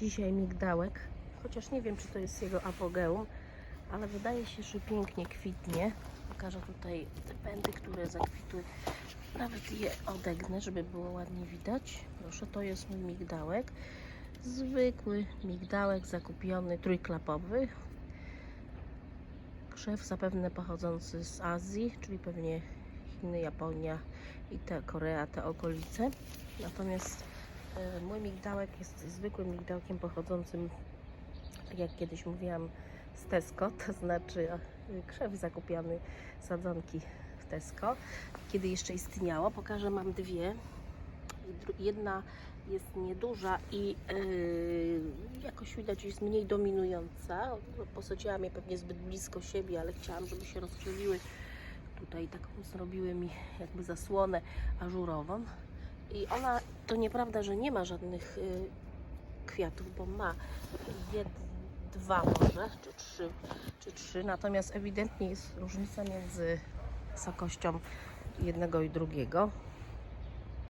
dzisiaj migdałek, chociaż nie wiem, czy to jest jego apogeum, ale wydaje się, że pięknie kwitnie. Pokażę tutaj te pędy, które zakwitły. Nawet je odegnę, żeby było ładnie widać. Proszę, to jest mój migdałek. Zwykły migdałek zakupiony, trójklapowy. Krzew zapewne pochodzący z Azji, czyli pewnie Chiny, Japonia i te Korea, te okolice. Natomiast mój migdałek jest zwykłym migdałkiem pochodzącym, tak jak kiedyś mówiłam, z Tesco, to znaczy e, krzew zakupiony, sadzonki w Tesco, kiedy jeszcze istniało. Pokażę, mam dwie. Jedna jest nieduża i yy, jakoś widać jest mniej dominująca. Posadziłam je pewnie zbyt blisko siebie, ale chciałam, żeby się rozkrzewiły. Tutaj taką zrobiły mi jakby zasłonę ażurową. I ona, to nieprawda, że nie ma żadnych yy, kwiatów, bo ma jed, dwa może, czy trzy, czy trzy. Natomiast ewidentnie jest różnica między wysokością jednego i drugiego.